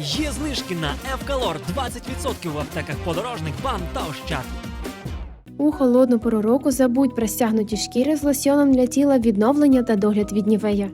Є знижки на Евкалор 20% в аптеках подорожник, бам та ощад. У холодну пору року забудь про стягнуті шкіри з лосьоном для тіла відновлення та догляд від нівея.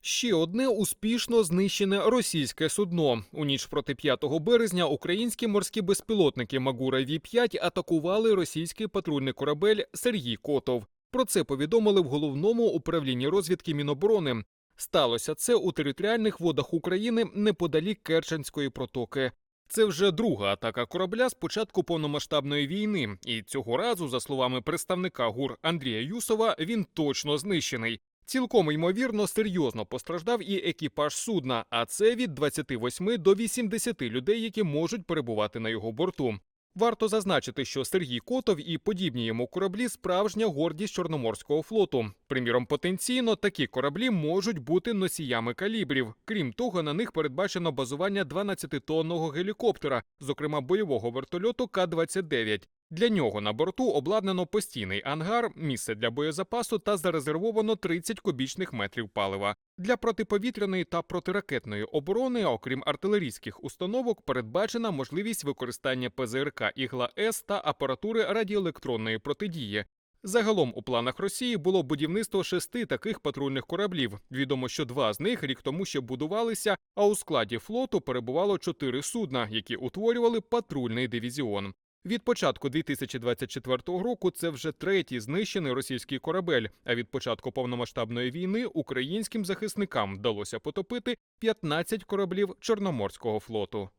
Ще одне успішно знищене російське судно. У ніч проти 5 березня українські морські безпілотники Магура Ві-5 атакували російський патрульний корабель Сергій Котов. Про це повідомили в головному управлінні розвідки Міноборони. Сталося це у територіальних водах України неподалік Керченської протоки. Це вже друга атака корабля з початку повномасштабної війни, і цього разу, за словами представника ГУР Андрія Юсова, він точно знищений. Цілком ймовірно, серйозно постраждав і екіпаж судна, а це від 28 до 80 людей, які можуть перебувати на його борту. Варто зазначити, що Сергій Котов і подібні йому кораблі справжня гордість Чорноморського флоту. Приміром, потенційно такі кораблі можуть бути носіями калібрів. Крім того, на них передбачено базування 12-тонного гелікоптера, зокрема бойового вертольоту К-29. Для нього на борту обладнано постійний ангар, місце для боєзапасу та зарезервовано 30 кубічних метрів палива. Для протиповітряної та протиракетної оборони, окрім артилерійських установок, передбачена можливість використання ПЗРК «Ігла-С» та апаратури радіоелектронної протидії. Загалом у планах Росії було будівництво шести таких патрульних кораблів. Відомо, що два з них рік тому ще будувалися, а у складі флоту перебувало чотири судна, які утворювали патрульний дивізіон. Від початку 2024 року це вже третій знищений російський корабель. А від початку повномасштабної війни українським захисникам вдалося потопити 15 кораблів Чорноморського флоту.